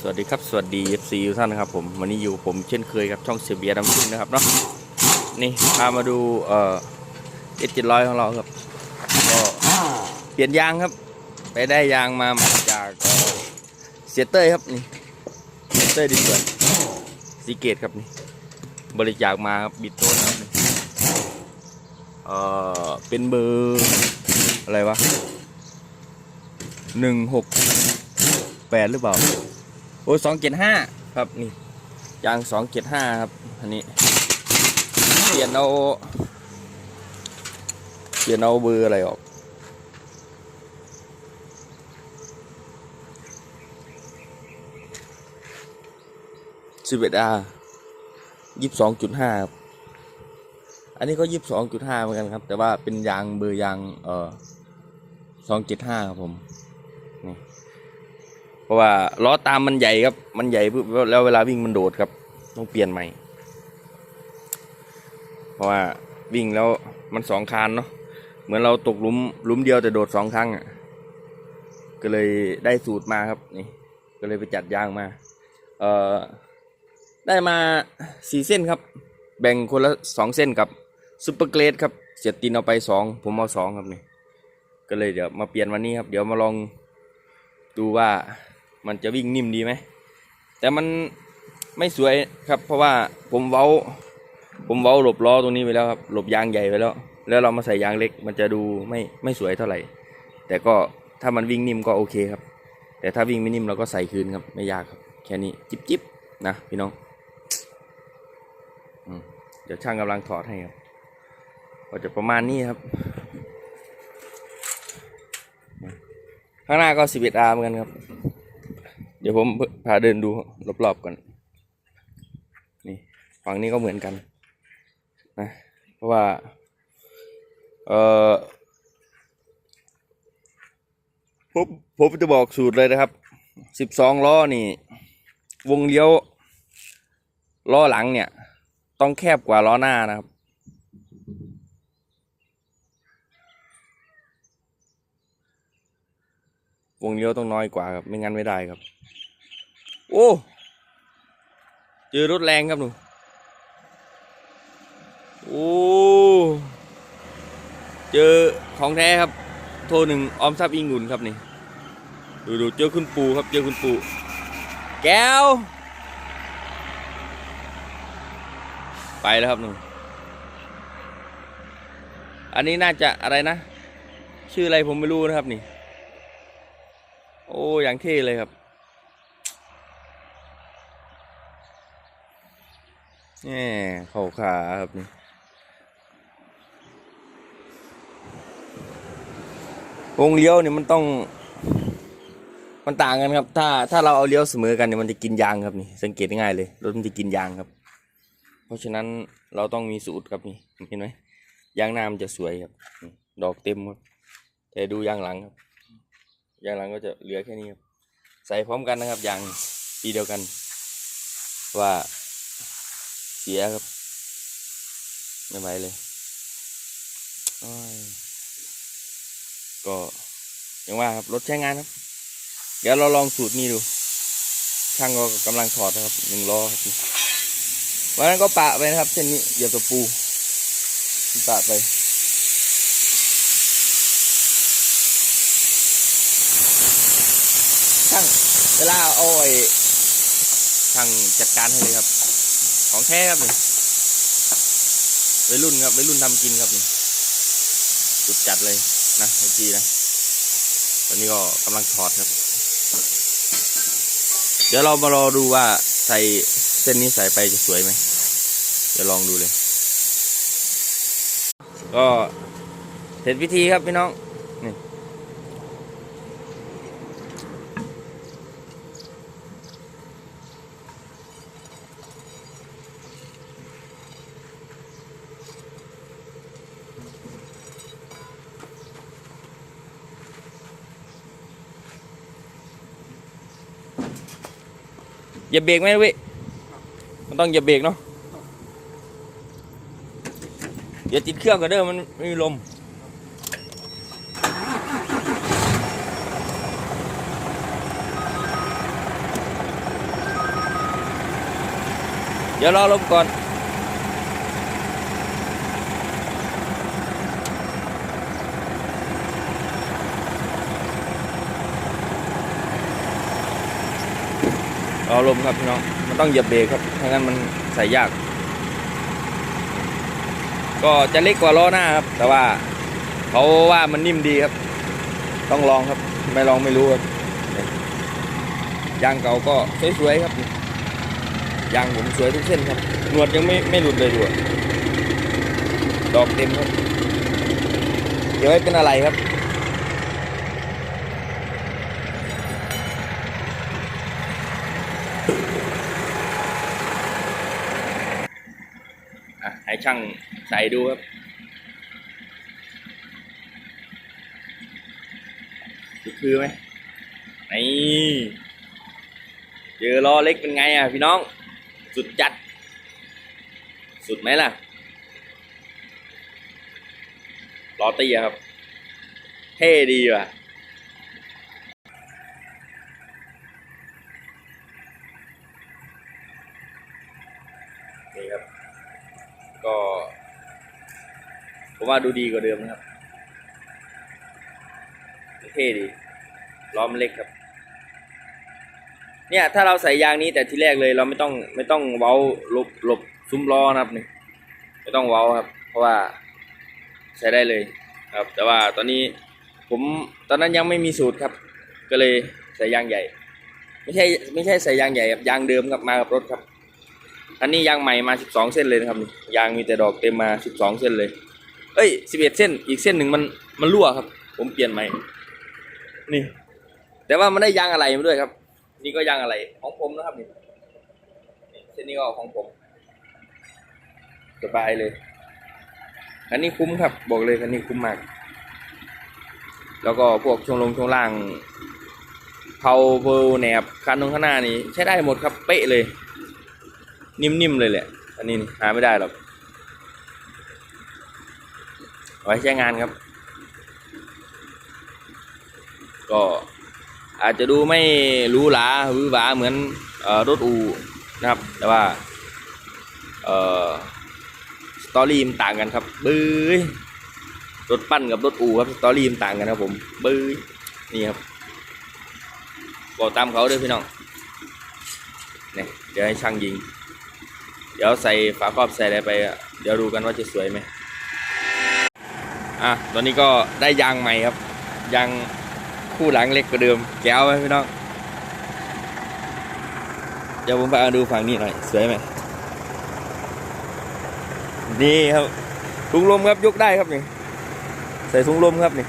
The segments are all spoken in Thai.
สวัสดีครับ สวัสดี FC ทุกท่านนะครับผมวันนี้อยู่ผมเช่นเคยครับช่องเสียเบียร์ดำซิ่งนะครับเนาะนี่พามาดูเอ่อเอเจ็ดร้อยของเราครับก็เปลี่ยนยางครับ ไปได้ยางมาจากเอ่อเสียเต้ยครับนี่เสียเต้ยดิสวนสีเกตครับนี่บริจาคมาครับบิดต้นครับนี่เอ่อเป็นเบอร์อะไรวะหนึ่งหกแปดหรือเปล่า อ้สองเจ็ดห้าครับนี่ยางสองเจ็ดห้าครับอันนี้เปลี่ยนเอาเปลี่ยนเอาเบอร์อะไรออกสิบเอ็ดอายี่สิบสองจุดห้าครับอันนี้ก็ยี่สิบสองจุดห้าเหมือนกันครับ แต่ว่าเป็นยางเบอร์ยางเออสองเจ็ดห้าครับผม ราะว่าล้อตามมันใหญ่ครับ มันใหญ่แล้วเวลาวิ่งมันโดดครับ ต้องเปลี่ยนใหม่ เพราะว่าวิ่งแล้วมันสองคานเนาะ เหมือนเราตกหลุมหลุมเดียวแต่โดดสองครั้งอะ ก็เลยได้สูตรมาครับนี่ ก็เลยไปจัดยางมา เอ่อ ได้มาสี่เส้นครับ แบ่งคนละสองเส้นกับซุปเปอร์เกรดครับ เสียตินเอาไปสองผมเอาสองครับนี่ ก็เลยเดี๋ยวมาเปลี่ยนวันนี้ครับ เดี๋ยวมาลองดูว่า มันจะวิ่งนิ่มดีไหม แต่มันไม่สวยครับ เพราะว่าผมเว้า ผมเว้าหลบล้อตรงนี้ไปแล้วครับหลบยางใหญ่ไปแล้ว แล้วเรามาใส่ยางเล็ก มันจะดูไม่ไม่สวยเท่าไหร่ แต่ก็ถ้ามันวิ่งนิ่มก็โอเคครับ แต่ถ้าวิ่งไม่นิ่มเราก็ใส่คืนครับ ไม่ยากครับ แค่นี้จิบจิบนะพี่น้องอเดี๋ยวช่างกำลังถอดให้ครับก็จะประมาณนี้ครับ ข้างหน้าก็ 11 R เหมือนกันครับ เดี๋ยวผมพาเดินดูรอบๆก่อน นี่ฝั่งนี้ก็เหมือนกันนะเพราะว่า เออผมผมจะบอกสูตรเลยนะครับ12ล้อนี่ วงเลี้ยวล้อหลังเนี่ย ต้องแคบกว่าล้อหน้านะครับ วงเลี้ยวต้องน้อยกว่าครับ ไม่งั้นไม่ได้ครับ โอ้เจอรถแรงครับหนูโอ้เจอของแท้ครับ โทรหนึ่งออมทรัพย์อิงหุ่นครับนี่ดูดูเจอคุณปูครับเจอคุณปูแก้ว ไปแล้วครับหนูอันนี้น่าจะอะไรนะ ชื่ออะไรผมไม่รู้นะครับนี่ โอ้อย่างเท่เลยครับ แหมเข่าขาครับนี่วงเลี้ยวเนี่ยมันต้อง มันต่างกันครับ ถ้าถ้าเราเอาเลี้ยวเสมอกันเนี่ยมันจะกินยางครับนี่ สังเกตง่ายเลยรถมันจะกินยางครับ เพราะฉะนั้นเราต้องมีสูตรครับนี่เห็นไหมยางหน้ามันจะสวยครับ ดอกเต็มครับแต่ดูยางหลังครับ ยางหลังก็จะเหลือแค่นี้ครับ ใส่พร้อมกันนะครับยางปีเดียวกัน ว่า เสียครับ ไม่ไหวเลยก็อย่างว่าครับรถใช้งานครับ เดี๋ยวเราลองสูตรนี้ดู ช่างก็กำลังถอดนะครับหนึ่งล้อครับวันนั้นก็ปะไปนะครับ เส้นนี้เหยียบตะปูปะไปช่างเวลาเอาไอ้ช่างจัดการให้เลยครับ ของแท้ครับนี่วัยรุ่นครับวัยรุ่นทำกินครับนี่สุดจัดเลยนะไอจีนะตอนนี้ก็กำลังถอดครับ เดี๋ยวเรามารอดูว่าใส่เส้นนี้ใส่ไปจะสวยไหมเดี๋ยวลองดูเลย ก็เสร็จพิธีครับพี่น้องนี่ อย่าเบรกไหมเว้ยมันต้องอย่าเบรกเนาะอย่าติดเครื่องกันเด้อมันไม่มีลมเดี๋ยวรอลมก่อน รอลมครับพี่น้องมันต้องเหยียบเบรกครับไม่งั้นมันใส่ยาก ก็จะเล็กกว่าล้อหน้าครับ แต่ว่าเขาว่ามันนิ่มดีครับ ต้องลองครับ ไม่ลองไม่รู้ครับยางเก่าก็สวยๆครับยางผมสวยทุกเส้นครับ หนวดยังไม่ไม่หลุดเลยด้วยดอกเต็มครับ เดี๋ยวให้เป็นอะไรครับ อะให้ ช่างใส่ดูครับคือไหมนี่เจอล้อเล็กเป็นไงอะพี่น้อง สุดจัด สุดไหมล่ะล้อตีครับ เท่ดีว่ะนี่ครับ ก็ ผมว่าดูดีกว่าเดิมนะครับ เท่ดี ล้อมเล็กครับ เนี่ย ถ้าเราใส่ยางนี้แต่ทีแรกเลยเราไม่ต้องไม่ต้องเว้าหลบหลบซุ้มล้อนะครับนี่ไม่ต้องเว้าครับ เพราะว่าใช้ได้เลยครับ แต่ว่าตอนนี้ผมตอนนั้นยังไม่มีสูตรครับ ก็เลยใส่ยางใหญ่ ไม่ใช่ไม่ใช่ใส่ยางใหญ่ครับยางเดิมครับมากับรถครับ อันนี้ยางใหม่มา 12 เส้นเลยนะครับนี่ยางมีแต่ดอกเต็มมา 12 เส้นเลย เอ้ย 11 เส้น อีกเส้นหนึ่งมันมันรั่วครับ ผมเปลี่ยนใหม่ นี่ แต่ว่ามันได้ยางอะไรมาด้วยครับ นี่ก็ยางอะไรของผมนะครับนี่เส้นนี้ก็ของผมสบายเลย อันนี้คุ้มครับ บอกเลยอันนี้คุ้มมาก แล้วก็พวกช่วงลงช่วงล่างเพาเบลแหนบคันตรงข้างหน้านี่ใช้ได้หมดครับเป๊ะเลย นิ่มๆเลยแหละ อันนี้หาไม่ได้หรอกไว้ใช้งานครับ ก็อาจจะดูไม่รู้หราหรือหวาเหมือนออรถอูนะครับ แต่ว่าเออสตอรี่มันต่างกันครับบื้อรถปั้นกับรถอูครับสตอรี่มันต่างกันครับผมบื้อนี่ครับบอกตามเขาด้วยพี่น้องเนี่ยเดี๋ยวให้ช่างยิง ดี๋ยวใส่ฝาครอบใส่อะไรไปอะเดี๋ยวดูกันว่าจะสวยไหมอะตอนนี้ก็ได้ยางใหม่ครับ ยางคู่หลังเล็กกว่าเดิม แก้วไหมพี่น้อง เดี๋ยวผมไปเอาดูฝั่งนี้หน่อย สวยไหมนี่ครับถุงลมครับยกได้ครับนี่ใส่ถุงลมครับนี่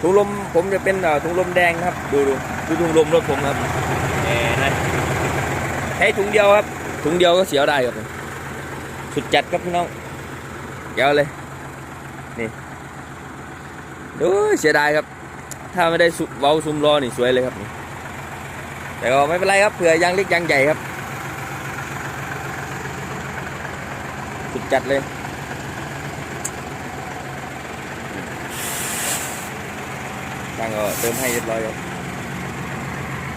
ถุงลมผมจะเป็นเอ่อถุงลมแดงครับดูดูดูถุงลมรถผมครับแหมนะใช้ถุงเดียวครับถุงเดียวก็เสียวได้ครับ สุดจัดครับพี่น้องแก้วเลยนี่ดูเสียดายครับ ถ้าไม่ได้ซุเว้าซุมล้อนี่สวยเลยครับนี่แต่ก็ไม่เป็นไรครับเผื่อยางเล็กยางใหญ่ครับสุดจัดเลยยางก็เติมให้เรียบร้อยครับ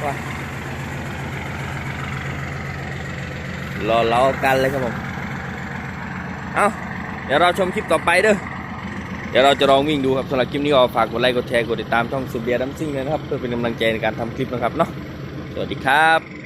ว้ารอเล้ากันเลยครับผม เอาเดี๋ยวเราชมคลิปต่อไปเด้อเดี๋ยวเราจะลองวิ่งดูครับสำหรับคลิปนี้ก็ฝากกดไลค์กดแชร์กดติดตามช่องสุเบียร์ดัมซิ่งเลยนะครับ เพื่อเป็นกำลังใจในการทำคลิปนะครับเนาะสวัสดีครับ